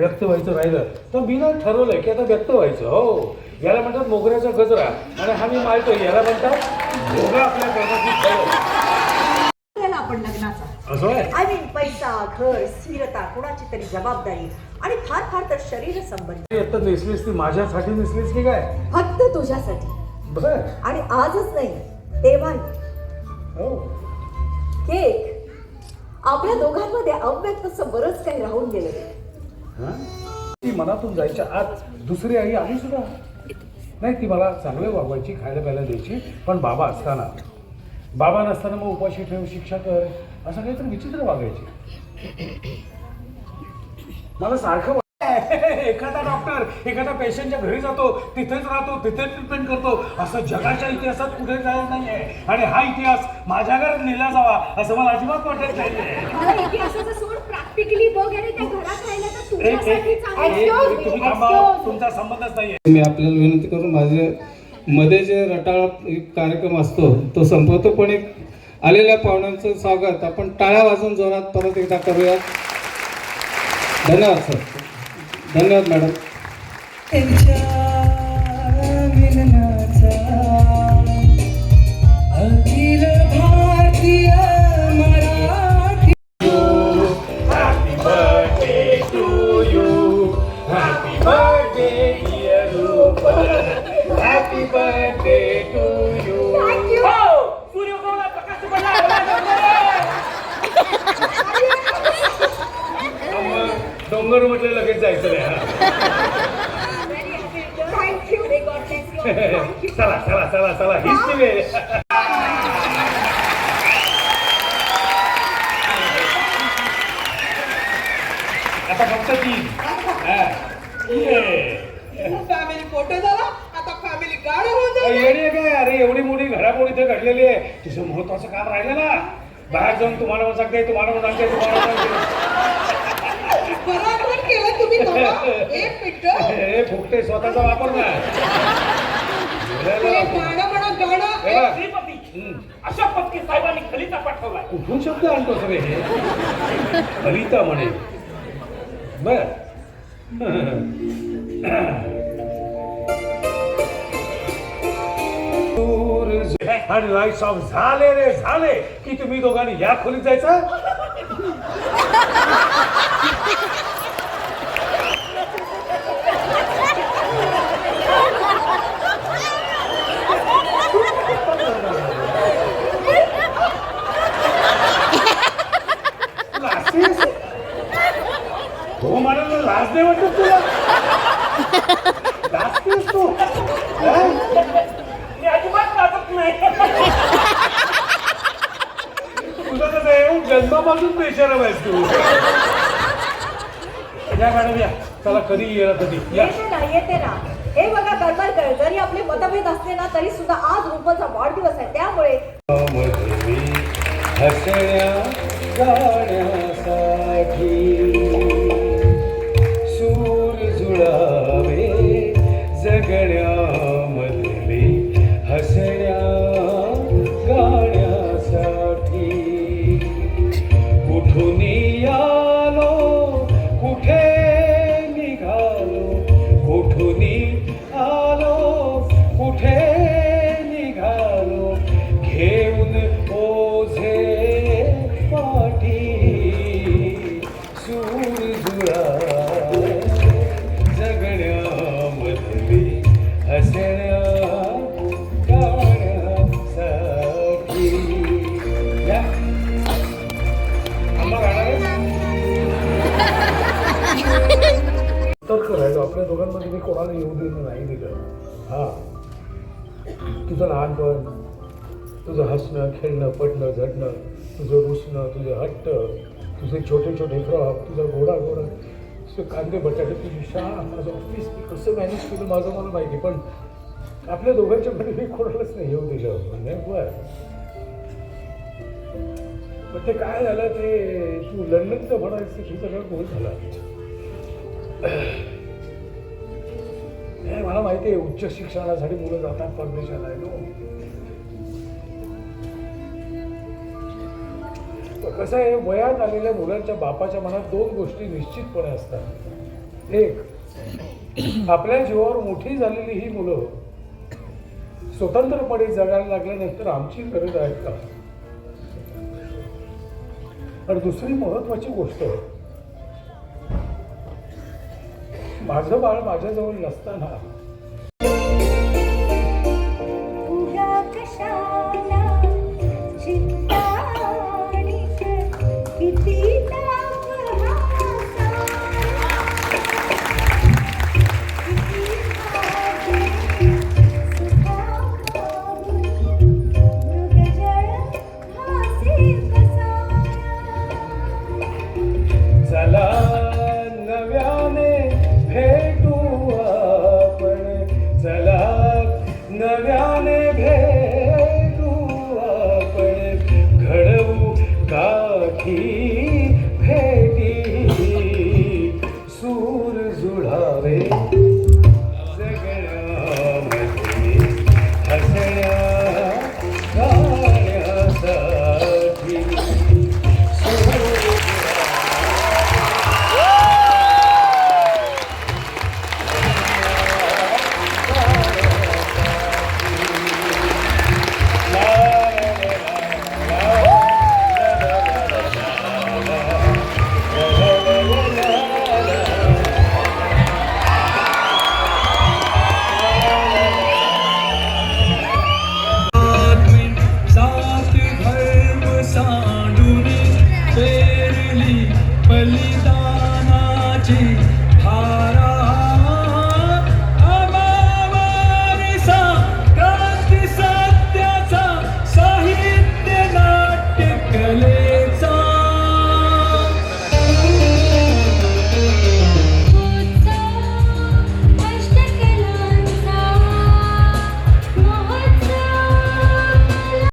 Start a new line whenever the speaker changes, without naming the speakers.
व्यक्त व्हायचं राहिलं. तर मी ना ठरवलंय की आता व्यक्त व्हायचं हो. याला म्हणतात मोगऱ्याचा गजरा. आणि हा मी माळतोय याला म्हणतात मोगरा आपल्या कर्माची
आपण लग्नाचा.
असं आहे?
आय मीन पैसा घर स्थिरता कुणाची तरी जबाबदारी आणि फार फार तर शरीर संबंध.
आता नेसलीस ती माझ्यासाठी नेसलीस की काय?
फक्त तुझ्यासाठी.
बर.
आणि आजच नाही तेव्हाही.
हो.
केक. आपल्या दोघांमध्ये अव्यक्त असं बरंच काही राहून गेलं?
ती मनातून जायच्या आत दुसरी आई आली सुद्धा. नाही ती मला चांगलं वागवायची खायला प्यायला द्यायची पण बाबा असताना. बाबा नसताना मग उपाशी ठेव शिक्षा कर असं काहीतरी विचित्र वागायची. मला सारखं एखादा डॉक्टर एखाद्या पेशंटच्या घरी जातो तिथेच राहतो तिथेच ट्रीटमेंट करतो. असं जगाच्या इतिहासात कुठे जायला नाहीये. आणि हा इतिहास माझ्या घरात लिहिला जावा असं मला अजिबात वाटत
नाही त्या घरात तर
एक एक
चांगलं
एक-. एक- तुमचा संबंधच नाहीये.
मी आपल्याला विनंती करून माझे मध्ये जे रटाळ कार्यक्रम असतो तो संपवतो पण एक आलेल्या पाहुण्यांचं स्वागत. आपण टाळ्या वाजून जोरात परत एकदा करूयात. धन्यवाद सर. धन्यवाद मॅडम.
अखिल
जायचं नाही चला चला चला चला. हीच ती वेळ. आता फक्त तीन.
फॅमिली फोटो झाला आता फॅमिली गाडी होऊन
काय? अरे एवढी मोठी घडामोडी इथे घडलेली आहे. तिचं महत्वाचं काम राहिलं ना बाहेर जाऊन तुम्हाला पण सांगते तुम्हाला पण सांगते तुम्हाला पण सांगते
बरोबर केलं तुम्ही दोघं. एक मिनिट
फुकटे स्वतःचा वापर ना
ते गाणं म्हणा गाणं.
हे बघ.
श्रीपती.
हम्म.
अशा पत्की साहेबांनी खलिता पाठवलाय.
कुठून शब्द आणतो सगळे हे. कविता म्हणे. बर. आणि लाईट्स ऑफ झाले रे झाले. की तुम्ही दोघांनी या खोलीत जायचं? नाही वाटत तुला? लाजतेस तू?
मी अजिबात लाजत नाही.
तुझं कसं आहे जन्मापासून बेशरम आहेस तू. या मॅडम या. चला कधी येणार कधी? या.
येते ना येते ना. हे बघा करमरकर जरी आपले मतभेद असले ना तरी सुद्धा आज रुपचा वाढदिवस आहे. त्यामुळे
हसण्या गाण्यासाठी कुठून आलो दोघांमध्ये एवढं नाही दिलं हा. तुझं लहानपण तुझं हसणं खेळणं पडणं झडणं तुझं रुसणं तुझं हट्ट तुझे छोटे छोटे फ्रॉक तुझा घोडा घोडा तुझे कांदे बटाटे तुझी शाळा माझं ऑफिस कसं मॅनेज केलं माझं मला माहिती पण आपल्या दोघांच्या मध्ये मी कोणालाच नाही येऊ दिलं. म्हणजे बर. पण ते काय झालं ते तू लंडनचं म्हणायचं ते सगळं गोल झाला. मला माहिती आहे उच्च शिक्षणासाठी मुलं जातात परदेशाला आहे नो कसं आहे वयात आलेल्या मुलांच्या बापाच्या मनात दोन गोष्टी निश्चितपणे असतात. एक आपल्या जीवावर मोठी झालेली ही मुलं स्वतंत्रपणे जगायला लागल्यानंतर आमची गरज आहे का? आणि दुसरी महत्वाची गोष्ट माझं बाळ माझ्याजवळ नसताना नव्याने भेटू आपण. घडवू काठी भेटी. सूर जुळावे.
ಬಲಿದಾನಾಚಿ